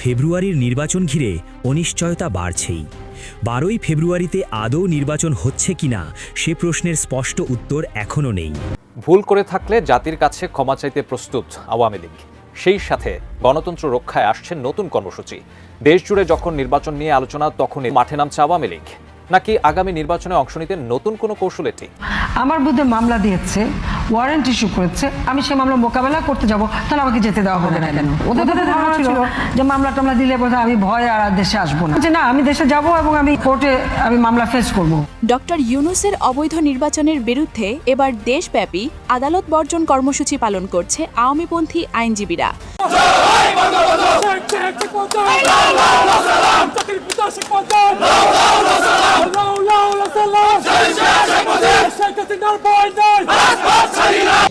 ফেব্রুয়ারির নির্বাচন ঘিরে অনিশ্চয়তা বাড়ছেই। বারোই ফেব্রুয়ারিতে আদৌ নির্বাচন হচ্ছে কিনা সে প্রশ্নের স্পষ্ট উত্তর এখনও নেই। ভুল করে থাকলে জাতির কাছে ক্ষমা চাইতে প্রস্তুত আওয়ামী লীগ। সেই সাথে গণতন্ত্র রক্ষায় আসছে নতুন কর্মসূচি। দেশজুড়ে যখন নির্বাচন নিয়ে আলোচনা, তখনই মাঠে নামছে আওয়ামী লীগ। নাকি আগামী নির্বাচনে অংশ নিতে নতুন কোনো কৌশল এটি আমার বিরুদ্ধে মামলা দিয়েছে ওয়ারেন্ট ইস্যু করেছে আমি সেই মামলা মোকাবেলা করতে যাব তাহলে আমাকে যেতে দেওয়া হবে না কেন ওদের তো ধারণা ছিল যে মামলা টামলা দিলে বোধহয় আমি ভয় আর দেশে আসব না যে না আমি দেশে যাব এবং আমি কোর্টে আমি মামলা ফেস করব ডক্টর ইউনুসের অবৈধ নির্বাচনের বিরুদ্ধে এবার দেশব্যাপী আদালত বর্জন কর্মসূচি পালন করছে আওয়ামীপন্থী আইনজীবীরা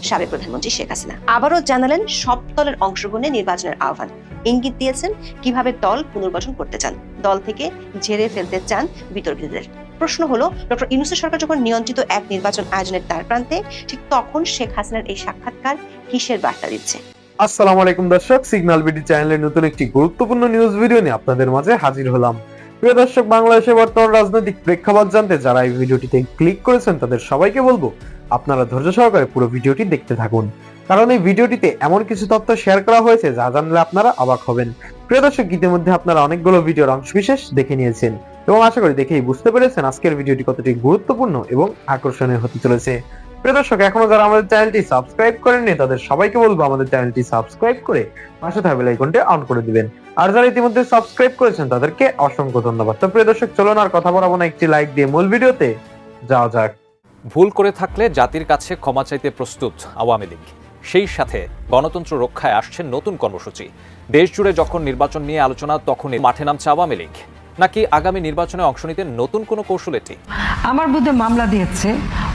সাবেক প্রধানমন্ত্রী শেখ হাসিনা আবারও জানালেন সব দলের অংশগ্রহণে নির্বাচনের আহ্বান। ইঙ্গিত দিয়েছেন কীভাবে দল পুনর্গঠন করতে চান, দল থেকে ঝেড়ে ফেলতে চান বিতর্কিতদের প্রশ্ন হলো, ডক্টর ইউনুসের সরকার যখন নিয়ন্ত্রিত এক নির্বাচন আয়োজনের দ্বার প্রান্তে, ঠিক তখন শেখ হাসিনার এই সাক্ষাৎকার কিসের বার্তা দিচ্ছে? আসসালামু আলাইকুম দর্শক সিগন্যাল বিডি চ্যানেলের নতুন একটি গুরুত্বপূর্ণ নিউজ ভিডিও নিয়ে আপনাদের মাঝে হাজির হলাম। প্রিয় দর্শক, বাংলাদেশের বর্তমান রাজনৈতিক প্রেক্ষাপট জানতে যারা এই ভিডিওটিতে ক্লিক করেছেন, তাদের সবাইকে বলব, আপনারা ধৈর্য সহকারে পুরো ভিডিওটি দেখতে থাকুন। কারণ এই ভিডিওটিতে এমন কিছু তথ্য শেয়ার করা হয়েছে, যা জানলে আপনারা অবাক হবেন। প্রিয় দর্শক, ইতিমধ্যে আপনারা অনেকগুলো ভিডিওর অংশ বিশেষ দেখে নিয়েছেন এবং আশা করি দেখেই বুঝতে পেরেছেন আজকের ভিডিওটি কতটি গুরুত্বপূর্ণ এবং আকর্ষণীয় হতে চলেছে। প্রিয় দর্শক, এখনও যারা আমাদের চ্যানেলটি সাবস্ক্রাইব করেননি, তাদের সবাইকে বলব আমাদের চ্যানেলটি সাবস্ক্রাইব করে পাশে থাকা বেল আইকনটি অন করে দিবেন। আর যারা ইতিমধ্যে সাবস্ক্রাইব করেছেন, তাদেরকে অসংখ্য ধন্যবাদ। তো প্রিয় দর্শক, চলুন আর কথা বলাবো না একটি লাইক দিয়ে মূল ভিডিওতে। যাওয়া যাক। ভুল করে থাকলে জাতির কাছে ক্ষমা চাইতে প্রস্তুত আওয়ামী লীগ। সেই সাথে গণতন্ত্র রক্ষায় আসছে নতুন কর্মসূচি। দেশ জুড়ে যখন নির্বাচন নিয়ে আলোচনা, তখনই মাঠে নামছে আওয়ামী লীগ। নাকি আগামী নির্বাচনে অংশ নিতে নতুন কোনো কৌশল এটি আমার বিরুদ্ধে মামলা দিয়েছে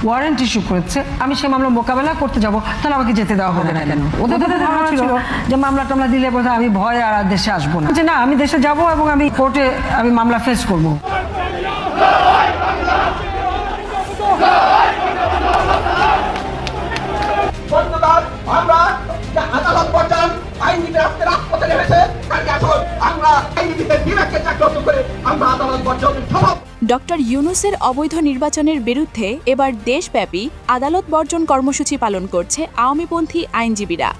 ওয়ারেন্ট ইস্যু করেছে, আমি সেই মামলা মোকাবেলা করতে যাব, তাহলে আমাকে যেতে দেওয়া হবে না কেন? ওদের তো ধারণা ছিল যে মামলা টামলা দিলে বোধহয় আমি ভয় আর দেশে আসব না। যে না, আমি দেশে যাব এবং আমি কোর্টে আমি মামলা ফেস করব। ডক্টর ইউনুসের অবৈধ নির্বাচনের বিরুদ্ধে এবার দেশব্যাপী আদালত বর্জন কর্মসূচি পালন করছে আওয়ামীপন্থী আইনজীবীরা।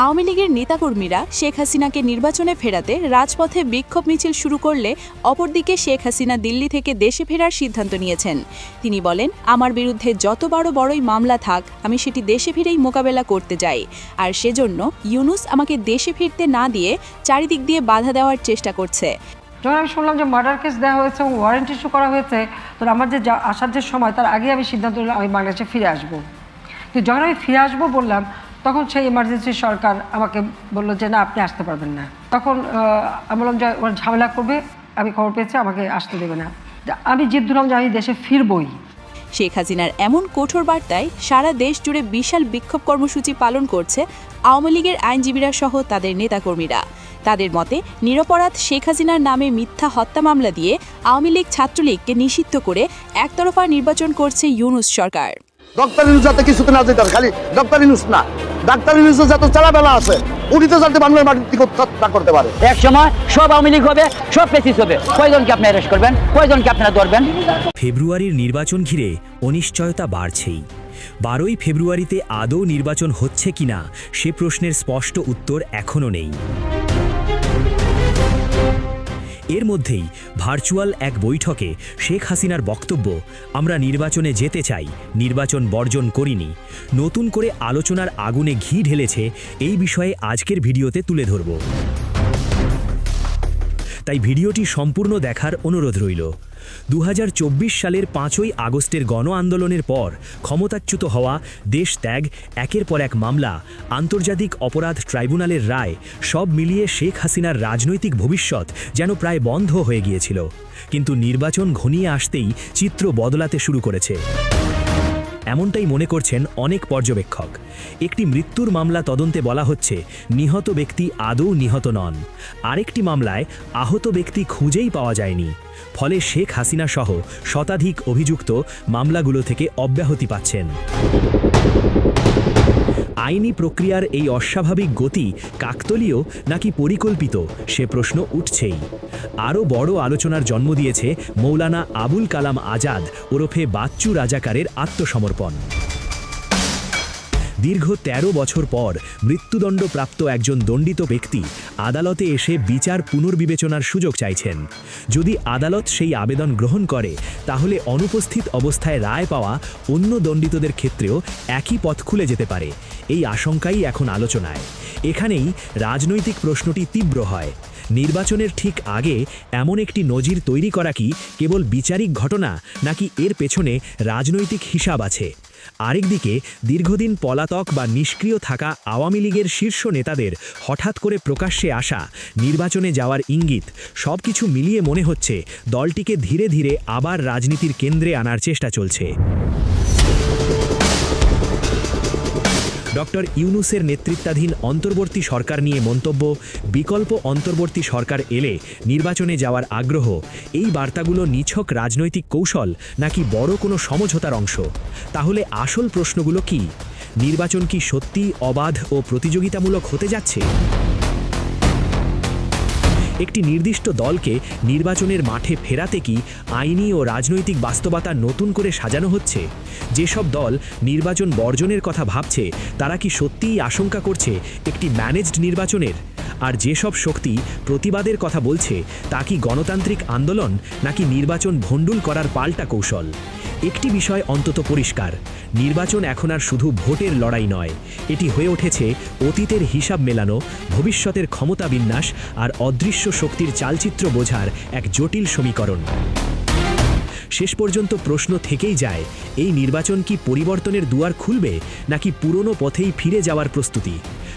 আওয়ামী লীগের নেতাকর্মীরা শেখ হাসিনাকে নির্বাচনে ফেরাতে রাজপথে বিক্ষোভ মিছিল শুরু করলে অপরদিকে শেখ হাসিনা দিল্লি থেকে দেশে ফেরার সিদ্ধান্ত নিয়েছেন। তিনি বলেন, আমার বিরুদ্ধে যত বড় বড়ই মামলা থাক, আমি সেটি দেশে ফিরেই মোকাবেলা করতে যাই আর সেজন্য ইউনুস আমাকে দেশে ফিরতে না দিয়ে চারিদিক দিয়ে বাধা দেওয়ার চেষ্টা করছে। যখন আমি শুনলাম যে মার্ডার কেস দেওয়া হয়েছে ওয়ারেন্ট ইস্যু করা হয়েছে। তো আমার যে আসার যে সময়, তার আগে আমি সিদ্ধান্ত নিলাম আমি বাংলাদেশে ফিরে আসব। কিন্তু যখন আমি ফিরে আসব বললাম তখন সেই ইমার্জেন্সি সরকার আমাকে বলল যে, না, আপনি আসতে পারবেন না। তখন আমি বললাম যে, ওরা ঝামেলা করবে, আমি খবর পেয়েছি, আমাকে আসতে দেবে না। আমি জিদ ধরলাম যে আমি দেশে ফিরবই। শেখ হাসিনার এমন কঠোর বার্তায় সারা দেশ জুড়ে বিশাল বিক্ষোভ কর্মসূচি পালন করছে আওয়ামী লীগের আইনজীবীরা সহ তাদের নেতাকর্মীরা। তাদের মতে, নিরপরাধ শেখ হাসিনার নামে মিথ্যা হত্যা মামলা দিয়ে আওয়ামী লীগ ছাত্রলীগকে নিষিদ্ধ করে একতরফা নির্বাচন করছে ইউনুস সরকার। ডক্টর ইনুস যাতে কিছুতে না যেতে খালি ডক্টর ইনুস না। ডাক্তার ইনুসের যত চালাবেলা আছে উনি তো যাতে বাংলার মাটির দিকে না করতে পারে। এক সময় সব আওয়ামী লীগ হবে সব পেসিস হবে। কয়জনকে আপনি অ্যারেস্ট করবেন? কয়জনকে আপনারা ধরবেন? ফেব্রুয়ারির নির্বাচন ঘিরে অনিশ্চয়তা বাড়ছেই। বারোই ফেব্রুয়ারিতে আদৌ নির্বাচন হচ্ছে কিনা সে প্রশ্নের স্পষ্ট উত্তর এখনও নেই। এর মধ্যেই ভার্চুয়াল এক বৈঠকে শেখ হাসিনার বক্তব্য, আমরা নির্বাচনে যেতে চাই, নির্বাচন বর্জন করিনি। নতুন করে আলোচনার আগুনে ঘি ঢেলেছে, এই বিষয়ে আজকের ভিডিওতে তুলে ধরব। তাই ভিডিওটি সম্পূর্ণ দেখার অনুরোধ রইল। দু হাজার চব্বিশ সালের পাঁচই আগস্টের গণ আন্দোলনের পর ক্ষমতাচ্যুত হওয়া দেশ ত্যাগ একের পর এক মামলা, আন্তর্জাতিক অপরাধ ট্রাইব্যুনালের রায়, সব মিলিয়ে শেখ হাসিনার রাজনৈতিক ভবিষ্যৎ যেন প্রায় বন্ধ হয়ে গিয়েছিল। কিন্তু নির্বাচন ঘনিয়ে আসতেই চিত্র বদলাতে শুরু করেছে। এমনটাই মনে করছেন অনেক পর্যবেক্ষক। একটি মৃত্যুর মামলা তদন্তে বলা হচ্ছে নিহত ব্যক্তি আদৌ নিহত নন। আরেকটি মামলায় আহত ব্যক্তি খুঁজেই পাওয়া যায়নি। ফলে শেখ হাসিনা সহ শতাধিক অভিযুক্ত মামলাগুলো থেকে অব্যাহতি পাচ্ছেন। আইনি প্রক্রিয়ার এই অস্বাভাবিক গতি কাকতলীয় নাকি পরিকল্পিত? সে প্রশ্ন উঠছেই। আরও বড় আলোচনার জন্ম দিয়েছে মৌলানা আবুল কালাম আজাদ ওরফে বাচ্চু রাজাকারের আত্মসমর্পণ। দীর্ঘ ১৩ বছর পর মৃত্যুদণ্ডপ্রাপ্ত একজন দণ্ডিত ব্যক্তি আদালতে এসে বিচার পুনর্বিবেচনার সুযোগ চাইছেন। যদি আদালত সেই আবেদন গ্রহণ করে, তাহলে অনুপস্থিত অবস্থায় রায় পাওয়া অন্য দণ্ডিতদের ক্ষেত্রেও একই পথ খুলে যেতে পারে। এই আশঙ্কাই এখন আলোচনায়। এখানেই রাজনৈতিক প্রশ্নটি তীব্র হয়। নির্বাচনের ঠিক আগে এমন একটি নজির তৈরি করা কি কেবল বিচারিক ঘটনা নাকি এর পেছনে রাজনৈতিক হিসাব আছে? আরেকদিকে দীর্ঘদিন পলাতক বা নিষ্ক্রিয় থাকা আওয়ামী লীগের শীর্ষ নেতাদের হঠাৎ করে প্রকাশ্যে আসা, নির্বাচনে যাওয়ার ইঙ্গিত সব কিছু মিলিয়ে মনে হচ্ছে দলটিকে ধীরে ধীরে আবার রাজনীতির কেন্দ্রে আনার চেষ্টা চলছে। ডক্টর ইউনুসের নেতৃত্বাধীন অন্তর্বর্তী সরকার নিয়ে মন্তব্য, বিকল্প অন্তর্বর্তী সরকার এলে নির্বাচনে যাওয়ার আগ্রহ। এই বার্তাগুলো নিছক রাজনৈতিক কৌশল নাকি বড় কোনো সমঝোতার অংশ? তাহলে আসল প্রশ্নগুলো কি? নির্বাচন কি সত্যি, অবাধ ও প্রতিযোগিতামূলক হতে যাচ্ছে? একটি নির্দিষ্ট দলকে নির্বাচনের মাঠে ফেরাতে কি আইনি ও রাজনৈতিক বাস্তবতা নতুন করে সাজানো হচ্ছে? যেসব দল নির্বাচন বর্জনের কথা ভাবছে, তারা কি সত্যিই আশঙ্কা করছে একটি ম্যানেজড নির্বাচনের? আর যেসব শক্তি প্রতিবাদের কথা বলছে, তা কি গণতান্ত্রিক আন্দোলন নাকি নির্বাচন ভণ্ডুল করার পাল্টা কৌশল? একটি বিষয় অন্তত পরিষ্কার, নির্বাচন এখন আর শুধু ভোটের লড়াই নয়, এটি হয়ে উঠেছে অতীতের হিসাব মেলানো, ভবিষ্যতের ক্ষমতা বিন্যাস আর অদৃশ্য শক্তির চালচিত্র বোঝার এক জটিল সমীকরণ। শেষ পর্যন্ত প্রশ্ন থেকেই যায়, এই নির্বাচন কি পরিবর্তনের দুয়ার খুলবে নাকি পুরনো পথেই ফিরে যাওয়ার প্রস্তুতি?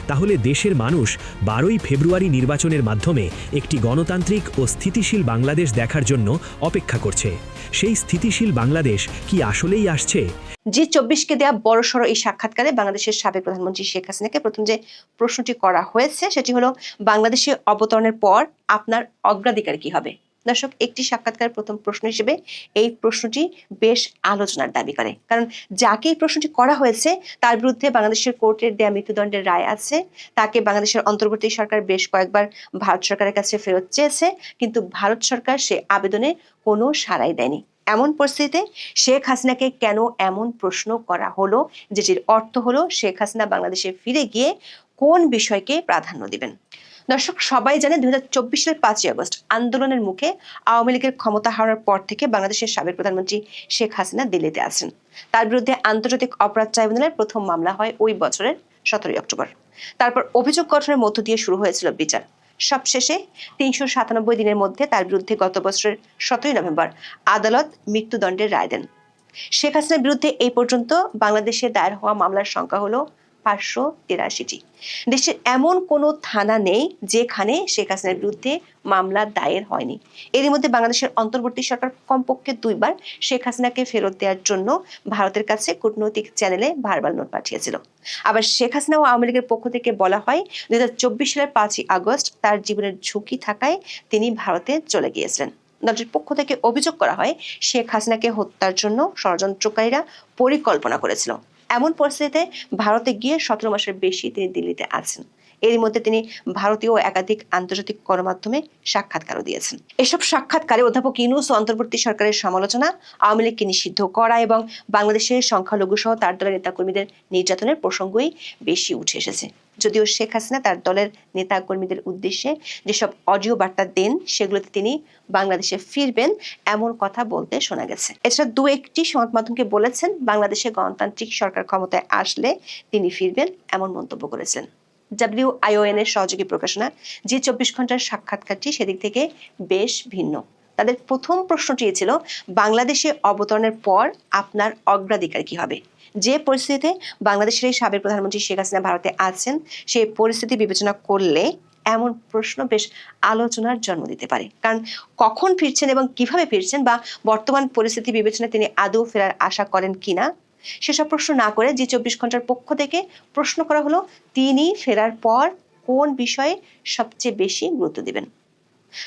তাহলে দেশের মানুষ বারোই ফেব্রুয়ারি নির্বাচনের মাধ্যমে একটি গণতান্ত্রিক ও স্থিতিশীল বাংলাদেশ দেখার জন্য অপেক্ষা করছে। সেই স্থিতিশীল বাংলাদেশ কি আসলেই আসছে? জি, চব্বিশকে দেওয়া বড়সড় এই সাক্ষাৎকারে বাংলাদেশের সাবেক প্রধানমন্ত্রী শেখ হাসিনাকে প্রথম যে প্রশ্নটি করা হয়েছে, সেটি হলো, বাংলাদেশে অবতরণের পর আপনার অগ্রাধিকার কি হবে? দর্শক, একটি সাক্ষাৎকার প্রথম প্রশ্ন হিসেবে এই প্রশ্নটি বেশ আলোচনার দাবি করে। কারণ যাকে এই প্রশ্নটি করা হয়েছে, তার বিরুদ্ধে বাংলাদেশের কোর্টের দেয়া মৃত্যুদণ্ডের রায় আছে। তাকে বাংলাদেশের অন্তর্বর্তী সরকার বেশ কয়েকবার ভারত সরকারের কাছে ফেরত চেয়েছে, কিন্তু ভারত সরকার সে আবেদনে কোনো সাড়াই দেয়নি। এমন পরিস্থিতিতে শেখ হাসিনাকে কেন এমন প্রশ্ন করা হলো, যেটির অর্থ হলো শেখ হাসিনা বাংলাদেশে ফিরে গিয়ে কোন বিষয়কে প্রাধান্য দিবেন? দর্শক, সবাই জানে দুই সালের পাঁচই আগস্ট আন্দোলনের মুখে আওয়ামী লীগের ক্ষমতা হারানোর পর থেকে বাংলাদেশের সাবেক প্রধানমন্ত্রী শেখ হাসিনা দিল্লিতে আছেন। তার বিরুদ্ধে আন্তর্জাতিক অপরাধ ট্রাইব্যুনালের প্রথম মামলা হয় ওই বছরের সতেরোই অক্টোবর। তারপর অভিযোগ গঠনের মধ্য দিয়ে শুরু হয়েছিল বিচার। সবশেষে তিনশো সাতানব্বই দিনের মধ্যে তার বিরুদ্ধে গত বছরের সতেরোই নভেম্বর আদালত মৃত্যুদণ্ডের রায় দেন। শেখ হাসিনার বিরুদ্ধে এই পর্যন্ত বাংলাদেশে দায়ের হওয়া মামলার সংখ্যা হলো পাঁচশো তিরাশিটি। দেশের এমন কোনো থানা নেই যেখানে শেখ হাসিনার বিরুদ্ধে মামলা দায়ের হয়নি। এরই মধ্যে বাংলাদেশের অন্তর্বর্তী সরকার কমপক্ষে দুইবার শেখ হাসিনাকে ফেরত দেওয়ার জন্য ভারতের কাছে কূটনৈতিক চ্যানেলে ভারবাল নোট পাঠিয়েছিল। আবার শেখ হাসিনা ও আওয়ামী লীগের পক্ষ থেকে বলা হয়, দুই হাজার চব্বিশ সালের পাঁচই আগস্ট তার জীবনের ঝুঁকি থাকায় তিনি ভারতে চলে গিয়েছিলেন। দলটির পক্ষ থেকে অভিযোগ করা হয়, শেখ হাসিনাকে হত্যার জন্য ষড়যন্ত্রকারীরা পরিকল্পনা করেছিল। এমন পরিস্থিতিতে ভারতে গিয়ে সতেরো মাসের বেশি তিনি দিল্লিতে আছেন। এরই মধ্যে তিনি ভারতীয় ও একাধিক আন্তর্জাতিক গণমাধ্যমে সাক্ষাৎকারও দিয়েছেন। এসব সাক্ষাৎকারে অধ্যাপক ইউনুস অন্তর্বর্তী সরকারের সমালোচনা, আওয়ামী লীগকে নিষিদ্ধ করা এবং বাংলাদেশের সংখ্যালঘু সহ তার দলের নেতাকর্মীদের নির্যাতনের প্রসঙ্গই বেশি উঠে এসেছে। যদিও শেখ হাসিনা তার দলের নেতা কর্মীদের উদ্দেশ্যে যেসব অডিও বার্তা দেন, সেগুলোতে তিনি বাংলাদেশে ফিরবেন এমন কথা বলতে শোনা গেছে। এছাড়া দু একটি সংবাদ মাধ্যমকে বলেছেন, বাংলাদেশে গণতান্ত্রিক সরকার ক্ষমতায় আসলে তিনি ফিরবেন এমন মন্তব্য করেছেন। ডাব্লিউআইওএন এর সহযোগী প্রকাশনা, যে চব্বিশ ঘণ্টার সাক্ষাৎকারটি সেদিক থেকে বেশ ভিন্ন। তাদের প্রথম প্রশ্নটি ছিল, বাংলাদেশে অবতরণের পর আপনার অগ্রাধিকার কি হবে? যে পরিস্থিতিতে বাংলাদেশের এই সাবেক প্রধানমন্ত্রী শেখ হাসিনা ভারতে আছেন, সেই পরিস্থিতি বিবেচনা করলে এমন প্রশ্ন বেশ আলোচনার জন্ম দিতে পারে। কারণ কখন ফিরছেন এবং কীভাবে ফিরছেন বা বর্তমান পরিস্থিতি বিবেচনায় তিনি আদৌ ফেরার আশা করেন কিনা সেসব প্রশ্ন না করে জি চব্বিশ ঘণ্টার পক্ষ থেকে প্রশ্ন করা হলো, তিনি ফেরার পর কোন বিষয়ে সবচেয়ে বেশি গুরুত্ব দিবেন?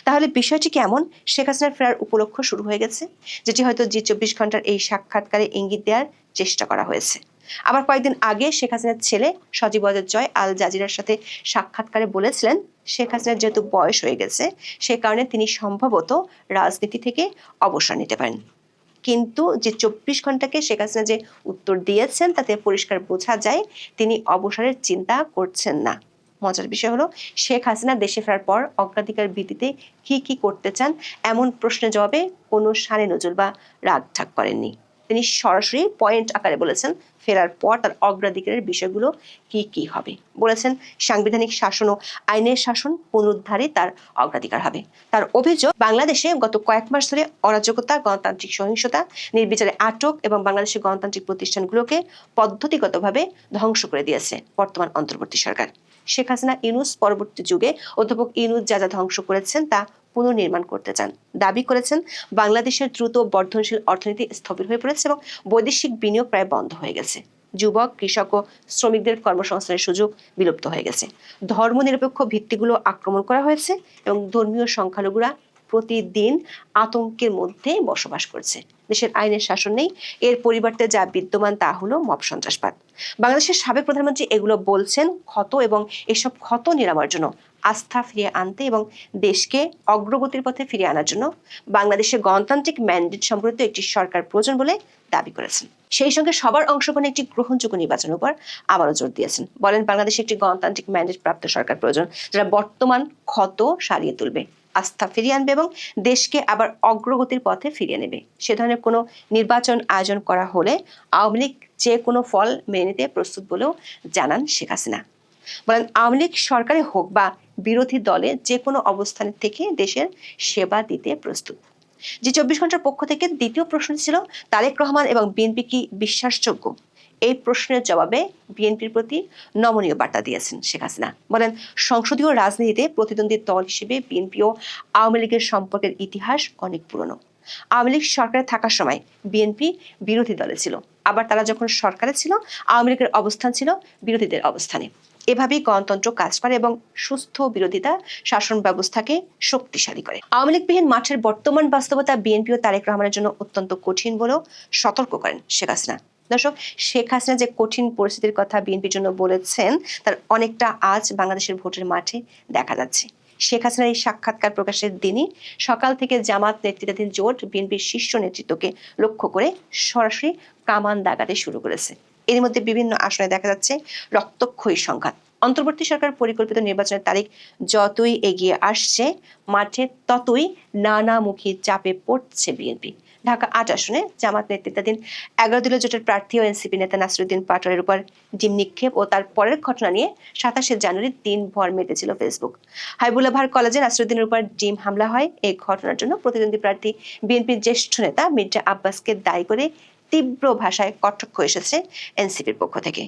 তাহলে বিষয়টি কেমন? শেখ হাসিনার ফেরার উপলক্ষ শুরু হয়ে গেছে, যেটি হয়তো জি চব্বিশ ঘণ্টার এই সাক্ষাৎকারে ইঙ্গিত দেওয়ার চেষ্টা করা হয়েছে। আবার কয়েকদিন আগে শেখ হাসিনার ছেলে সজীব জয় আল জাজিরার সাথে সাক্ষাৎকারে বলেছিলেন, শেখ হাসিনার যেহেতু বয়স হয়ে গেছে, সে কারণে তিনি সম্ভবত রাজনীতি থেকে অবসর নিতে পারেন। কিন্তু যে চব্বিশ ঘন্টাকে শেখ হাসিনা যে উত্তর দিয়েছেন, তাতে পরিষ্কার বোঝা যায় তিনি অবসরের চিন্তা করছেন না। মজার বিষয় হলো, শেখ হাসিনা দেশে ফেরার পর অগ্রাধিকার ভিত্তিতে কি কি করতে চান, এমন প্রশ্নের জবাবে কোনো সানে নজর বা রাগ ঠাক করেননি। তিনি সরাসরি পয়েন্ট আকারে বলেছেন, ফেরার পর তার অগ্রাধিকারের বিষয়গুলো কি কি হবে? বলেছেন, সাংবিধানিক শাসন ও আইনের শাসন পুনরুদ্ধারে তার অগ্রাধিকার হবে। তার অভিযোগ, বাংলাদেশে গত কয়েক মাস ধরে অরাজকতা, গণতান্ত্রিক সহিংসতা, নির্বিচারে আটক এবং বাংলাদেশের গণতান্ত্রিক প্রতিষ্ঠানগুলোকে পদ্ধতিগতভাবে ধ্বংস করে দিয়েছে বর্তমান অন্তর্বর্তী সরকার। শেখ হাসিনা ইউনুস পরবর্তী যুগে অধ্যাপক ইউনুস যা যা ধ্বংস করেছেন তা পুনর্নির্মাণ করতে চান। দাবি করেছেন, বাংলাদেশের দ্রুত বর্ধনশীল অর্থনীতি স্থবির হয়ে পড়েছে এবং বৈদেশিক বিনিয়োগ প্রায় বন্ধ হয়ে গেছে। যুবক, কৃষক ও শ্রমিকদের কর্মসংস্থানের সুযোগ বিলুপ্ত হয়ে গেছে। ধর্মনিরপেক্ষ ভিত্তিগুলো আক্রমণ করা হয়েছে এবং ধর্মীয় সংখ্যালঘুরা প্রতিদিন আতঙ্কের মধ্যে বসবাস করছে। দেশের আইনের শাসন নেই, এর পরিবর্তে যা বিদ্যমান তা হলো মব সন্ত্রাসবাদ। বাংলাদেশের সাবেক প্রধানমন্ত্রী এগুলো বলছেন, ক্ষত এবং এসব ক্ষত নিরাময়ের জন্য আস্থা ফিরিয়ে আনতে এবং দেশকে অগ্রগতির পথে ফিরিয়ে আনার জন্য বাংলাদেশের গণতান্ত্রিক ম্যান্ডেট সম্পর্কিত একটি সরকার প্রয়োজন বলে দাবি করেছেন। সেই সঙ্গে সবার অংশগ্রহণে একটি গ্রহণযোগ্য নির্বাচনের উপর আবারও জোর দিয়েছেন। বলেন, বাংলাদেশে একটি গণতান্ত্রিক ম্যান্ডেট প্রাপ্ত সরকার প্রয়োজন যারা বর্তমান ক্ষত সারিয়ে তুলবে, আস্থা ফিরিয়ে আনবে এবং দেশকে আবার অগ্রগতির পথে ফিরিয়ে নেবে। সে ধরনের কোনো নির্বাচন আয়োজন করা হলে আওয়ামী লীগ যে কোনো ফল মেনে নিতে প্রস্তুত বলেও জানান শেখ হাসিনা। বলেন, আওয়ামী লীগ সরকারে হোক বা বিরোধী দলে যে কোনো অবস্থানের থেকে দেশের সেবা দিতে প্রস্তুত। যে চব্বিশ ঘণ্টার পক্ষ থেকে দ্বিতীয় প্রশ্ন ছিল, তারেক রহমান এবং বিএনপি কি বিশ্বাসযোগ্য? এই প্রশ্নের জবাবে বিএনপির প্রতি নমনীয় বার্তা দিয়েছেন শেখ হাসিনা। বলেন, সংসদীয় রাজনীতিতে প্রতিদ্বন্দ্বী দল হিসেবে বিএনপি ও আওয়ামী লীগের সম্পর্কের ইতিহাস অনেক পুরনো। আওয়ামী লীগ সরকারে থাকার সময় বিএনপি বিরোধী দলে ছিল। আবার তারা যখন সরকারে ছিল, আওয়ামী লীগের অবস্থান ছিল বিরোধীদের অবস্থানে। এভাবেই গণতন্ত্র কাজ করে এবং সুস্থ বিরোধিতা শাসন ব্যবস্থাকে শক্তিশালী করে। আওয়ামী লীগবিহীন মাঠের বর্তমান বাস্তবতা বিএনপি ও তারেক রহমানের জন্য অত্যন্ত কঠিন বলেও সতর্ক করেন শেখ হাসিনা। দর্শক, শেখ হাসিনা যে কঠিন পরিস্থিতির কথা বিএনপির জন্য বলেছেন, তার অনেকটা আজ বাংলাদেশের ভোটের মাঠে দেখা যাচ্ছে। শেখ হাসিনার এই সাক্ষাৎকার প্রকাশের দিনই সকাল থেকে জামাত নেতৃত্বাধীন জোট বিএনপির শীর্ষ নেতৃত্বকে লক্ষ্য করে সরাসরি কামান দাগাতে শুরু করেছে। এর মধ্যে বিভিন্ন আসনে দেখা যাচ্ছে রক্তক্ষয়ী সংঘাত। অন্তর্বর্তী সরকার পরিকল্পিত নির্বাচনের তারিখ যতই এগিয়ে আসছে, মাঠে ততই নানামুখী চাপে পড়ছে বিএনপি। ঢাকা আট আসনে জামাত নেতৃত্বাধীন এগারো দলীয় জোটের প্রার্থী ও এনসিপি নেতা নাসরুদ্দিন পাটোয়ারের উপর ডিম নিক্ষেপ ও তার পরের ঘটনা নিয়ে সাতাশে জানুয়ারি দিন ভর মেতেছিল ফেসবুক। হাইবুল্লাভার কলেজে নাসরুদ্দিনের উপর ডিম হামলা হয়। এই ঘটনার জন্য প্রতিদ্বন্দ্বী প্রার্থী বিএনপির জ্যেষ্ঠ নেতা মির্জা আব্বাসকে দায়ী করে তীব্র ভাষায় কটাক্ষ এসেছে এনসিপির পক্ষ থেকে।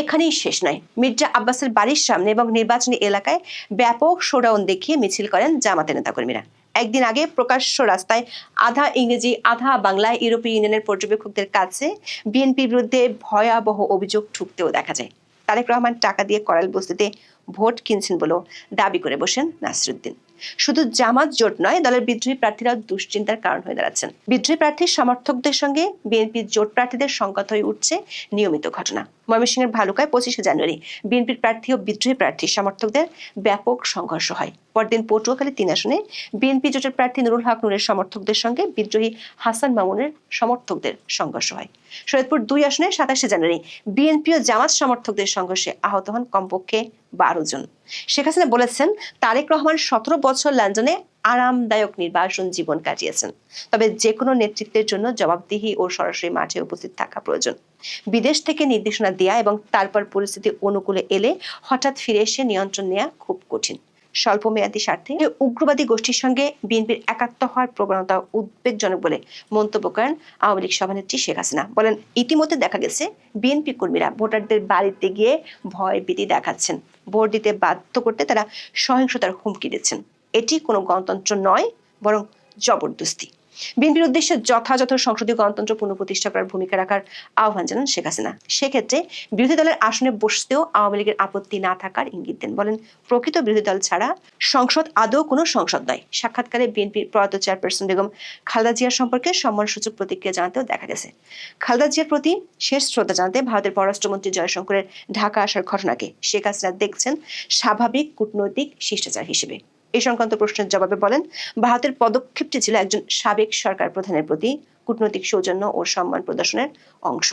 এখানেই শেষ নয়। মির্জা আব্বাসের বাড়ির সামনে এবং নির্বাচনী এলাকায় ব্যাপক শোডাউন দেখিয়ে মিছিল করেন জামাতের নেতাকর্মীরা। একদিন আগে প্রকাশ্য রাস্তায় আধা ইংরেজি, আধা বাংলায় ইউরোপীয় ইউনিয়নের পর্যবেক্ষকদের কাছে বিএনপির বিরুদ্ধে ভয়াবহ অভিযোগ ঠুকতেও দেখা যায়। তারেক রহমান টাকা দিয়ে করাল বস্তিতে ভোট কিনছেন বলেও দাবি করে বসেন নাসরুদ্দিন। শুধু জামাত জোট নয়, দলের বিদ্রোহী প্রার্থীরাও দুশ্চিন্তার কারণ হয়ে দাঁড়াচ্ছেন। বিদ্রোহী প্রার্থীর সমর্থকদের সঙ্গে বিএনপির জোট প্রার্থীদের সংঘাত হয়ে উঠছে নিয়মিত ঘটনা। ময়মনসিংহের ভালুকায় পঁচিশে জানুয়ারি বিএনপির প্রার্থী ও বিদ্রোহী প্রার্থী সমর্থকদের ব্যাপক সংঘর্ষ হয়। পরদিন পটুয়াখালী তিন আসনে বিএনপি জোটের প্রার্থী নুরুল হক নুরের সমর্থকদের সঙ্গে বিদ্রোহী হাসান মামুনের সমর্থকদের সংঘর্ষ হয়। শরীয়তপুর দুই আসনে সাতাশে জানুয়ারি বিএনপি ও জামাত সমর্থকদের সংঘর্ষে আহত হন কমপক্ষে বারো জন। শেখ হাসিনা বলেছেন, তারেক রহমান সতেরো বছর লন্ডনে আরামদায়ক নির্বাসন জীবন কাটিয়েছেন। তবে যে কোনো নেতৃত্বের জন্য জবাবদিহি ও সরাসরি মাঠে উপস্থিত থাকা প্রয়োজন। বিদেশ থেকে নির্দেশনা দেয়া এবং তারপর পরিস্থিতি অনুকূলে এলে হঠাৎ ফিরে এসে নিয়ন্ত্রণ নেওয়া খুব কঠিন। স্বল্পমেয়াদী স্বার্থে উগ্রবাদী গোষ্ঠীর সঙ্গে বিএনপির একাত্ম হওয়ার প্রবণতা উদ্বেগজনক বলে মন্তব্য করেন আওয়ামী লীগ সভানেত্রী শেখ হাসিনা। বলেন, ইতিমধ্যে দেখা গেছে বিএনপি কর্মীরা ভোটারদের বাড়িতে গিয়ে ভয় ভীতি দেখাচ্ছেন। ভোট দিতে বাধ্য করতে তারা সহিংসতার হুমকি দিচ্ছেন। এটি কোনো গণতন্ত্র নয়, বরং জবরদস্তি। বিএনপির উদ্দেশ্যে যথাযথ সংসদীয় গণতন্ত্র পুনঃপ্রতিষ্ঠা করার ভূমিকা রাখার আহ্বান জানান শেখ হাসিনা। সেক্ষেত্রে বিরোধী দলের আসনে বসতেও আওয়ামী লীগের আপত্তি না থাকার ইঙ্গিত দেন। বলেন, প্রকৃত বিরোধী দল ছাড়া সংসদ আদৌ কোনো সংসদ নয়। সাক্ষাৎকারে বিএনপির প্রয়াত চেয়ারপারসন বেগম খালেদা জিয়ার সম্পর্কে সম্মানসূচক প্রতিক্রিয়া জানাতেও দেখা গেছে। খালেদা জিয়ার প্রতি শেষ শ্রদ্ধা জানাতে ভারতের পররাষ্ট্রমন্ত্রী জয়শঙ্করের ঢাকা আসার ঘটনাকে শেখ হাসিনা দেখছেন স্বাভাবিক কূটনৈতিক শিষ্টাচার হিসেবে। এই সংক্রান্ত প্রশ্নের জবাবে বলেন, ভারতের পদক্ষেপটি ছিল একজন সাবেক সরকার প্রধানের প্রতি কূটনৈতিক সৌজন্য ও সম্মান প্রদর্শনের অংশ।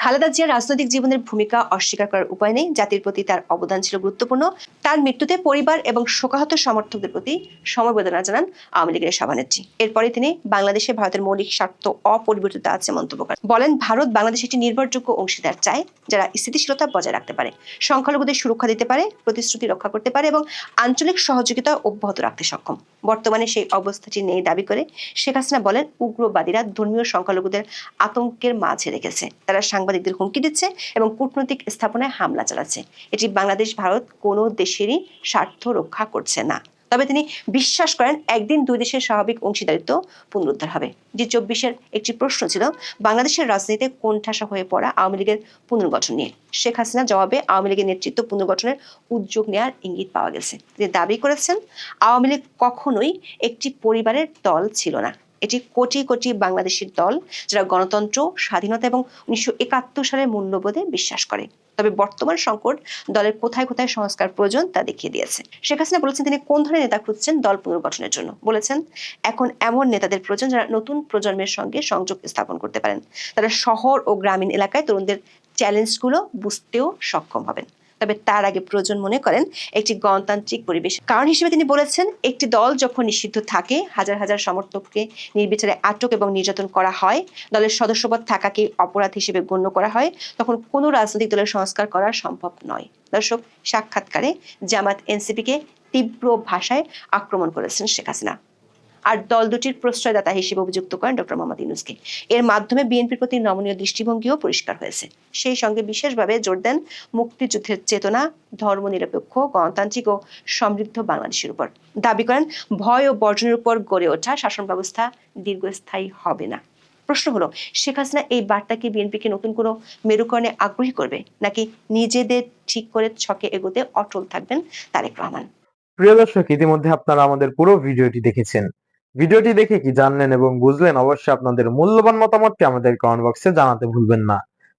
খালেদা জিয়ার রাজনৈতিক জীবনের ভূমিকা অস্বীকার করার উপায় নেই। জাতির প্রতি তার অবদান ছিল গুরুত্বপূর্ণ। তার মৃত্যুতে পরিবার এবং শোকাহত সমর্থকদের প্রতি সমবেদনা জানান আওয়ামী লীগের সভানেত্রী। এরপরে তিনি বাংলাদেশে ভারতের মৌলিক স্বার্থ অপরিবর্তিত আছে মন্তব্য করেন। বলেন, ভারত বাংলাদেশ একটি নির্ভরযোগ্য অংশীদার চায়, যারা স্থিতিশীলতা বজায় রাখতে পারে, সংখ্যালঘুদের সুরক্ষা দিতে পারে, প্রতিশ্রুতি রক্ষা করতে পারে এবং আঞ্চলিক সহযোগিতা অব্যাহত রাখতে সক্ষম। বর্তমানে সেই অবস্থাটি নেই দাবি করে শেখ হাসিনা বলেন, উগ্রবাদীরা ধর্মীয় সংখ্যালঘুদের আতঙ্কের মাঝে রেখেছে। তারা সাংবাদিকদের হুমকি দিচ্ছে এবং কূটনৈতিক স্থাপনায় হামলা চালাচ্ছে। এটি বাংলাদেশ, ভারত কোনো দেশেরই স্বার্থ রক্ষা করছে না। তবে তিনি বিশ্বাস করেন একদিন দুই দেশের স্বাভাবিক অংশীদারিত্ব পুনরুদ্ধার হবে। জি চব্বিশের একটি প্রশ্ন ছিল, বাংলাদেশের রাজনীতিতে কোণঠাসা হয়ে পড়া আওয়ামী লীগের পুনর্গঠন নিয়ে। শেখ হাসিনা জবাবে আওয়ামী লীগের নেতৃত্ব পুনর্গঠনের উদ্যোগ নেওয়ার ইঙ্গিত পাওয়া গেছে। তিনি দাবি করেছেন, আওয়ামী লীগ কখনোই একটি পরিবারের দল ছিল না। এটি কোটি কোটি বাংলাদেশের দল যারা গণতন্ত্র, স্বাধীনতা এবং উনিশশো একাত্তর সালের মূল্যবোধে বিশ্বাস করে। তবে বর্তমান সংকট দলের কোথায় কোথায় সংস্কার প্রয়োজন তা দেখিয়ে দিয়েছে। শেখ হাসিনা বলেছেন তিনি কোন ধরনের নেতা খুঁজছেন দল পুনর্গঠনের জন্য। বলেছেন, এখন এমন নেতাদের প্রয়োজন যারা নতুন প্রজন্মের সঙ্গে সংযোগ স্থাপন করতে পারেন। তারা শহর ও গ্রামীণ এলাকায় তরুণদের চ্যালেঞ্জগুলো বুঝতেও সক্ষম হবেন। তবে তার আগে প্রয়োজন মনে করেন একটি গণতান্ত্রিক পরিবেশ। কারণ হিসেবে তিনি বলেছেন, একটি দল যখন নিষিদ্ধ থাকে, হাজার হাজার সমর্থককে নির্বিচারে আটক এবং নির্যাতন করা হয়, দলের সদস্যপদ থাকাকে অপরাধ হিসেবে গণ্য করা হয়, তখন কোনো রাজনৈতিক দলের সংস্কার করা সম্ভব নয়। দর্শক, সাক্ষাৎকারে জামাত এনসিপিকে তীব্র ভাষায় আক্রমণ করেছেন শেখ হাসিনা। আর দল দুটির প্রশ্রয়দাতা হিসেবে অভিযুক্ত করেন ডক্টর মোহাম্মদ ইউনুসকে। এর মাধ্যমে বিএনপির প্রতি নমনীয় দৃষ্টিভঙ্গিও পরিষ্কার হয়েছে। সেই সঙ্গে বিশেষভাবে জোর দেন মুক্তিযুদ্ধের চেতনা, ধর্মনিরপেক্ষ, গণতান্ত্রিক ও সমৃদ্ধ বাংলাদেশের উপর। দাবি করেন, ভয় ও বর্জনের উপর গড়ে ওঠা শাসন ব্যবস্থা দীর্ঘস্থায়ী হবে না। প্রশ্ন হলো, শেখ হাসিনা এই বার্তাকে বিএনপিকে নতুন কোনো মেরুকরণে আগ্রহী করবে, নাকি নিজেদের ঠিক করে ছকে এগোতে অটল থাকবেন তারেক রহমান? প্রিয় দর্শক, ইতিমধ্যে আপনারা আমাদের পুরো ভিডিওটি দেখেছেন। ভিডিওটি দেখে কি জানলেন এবং বুঝলেন অবশ্যই আপনাদের মূল্যবান মতামতটি আমাদের কমেন্ট বক্সে জানাতে ভুলবেন না।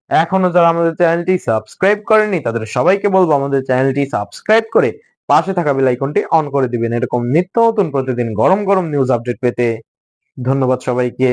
এখনও যারা আমাদের চ্যানেলটি সাবস্ক্রাইব করেনি তাদের সবাইকে বলব আমাদের চ্যানেলটি সাবস্ক্রাইব করে পাশে থাকা বেল আইকনটি অন করে দিবেন। এরকম নিত্য নতুন প্রতিদিন গরম গরম নিউজ আপডেট পেতে। ধন্যবাদ সবাইকে।